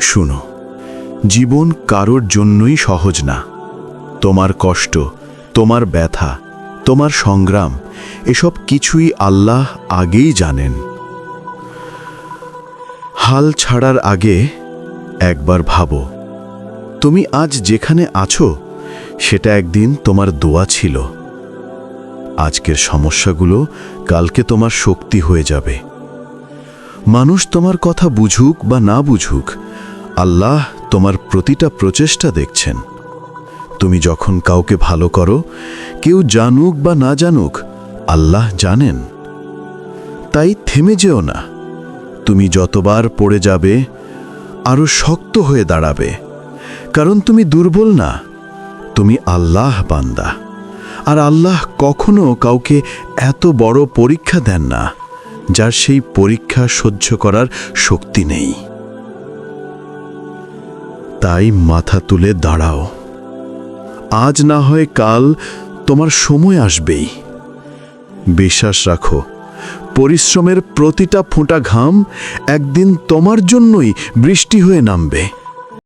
শুনো, জীবন কারোর জন্যই সহজ না। তোমার কষ্ট, তোমার ব্যথা, তোমার সংগ্রাম, এসব কিছুই আল্লাহ আগেই জানেন। হাল ছাড়ার আগে একবার ভাবো, তুমি আজ যেখানে আছো, সেটা একদিন তোমার দোয়া ছিল। আজকের সমস্যাগুলো কালকে তোমার শক্তি হয়ে যাবে। মানুষ তোমার কথা বুঝুক বা না বুঝুক আল্লাহ তোমার প্রতিটা প্রচেষ্টা দেখছেন। তুমি যখন কাউকে ভালো করো, কেউ জানুক বা না জানুক, আল্লাহ জানেন। তাই থেমে যেও না। তুমি যতবার পড়ে যাবে আরও শক্ত হয়ে দাঁড়াবে। কারণ তুমি দুর্বল না, তুমি আল্লাহ বান্দা। আর আল্লাহ কখনো কাউকে এত বড় পরীক্ষা দেন না, যার সেই পরীক্ষা সহ্য করার শক্তি নেই। তাই মাথা তুলে দাঁড়াও। আজ না হয় কাল তোমার সময় আসবেই। বিশ্বাস রাখো, পরিশ্রমের প্রতিটা ফোঁটা ঘাম একদিন তোমার জন্যই বৃষ্টি হয়ে নামবে।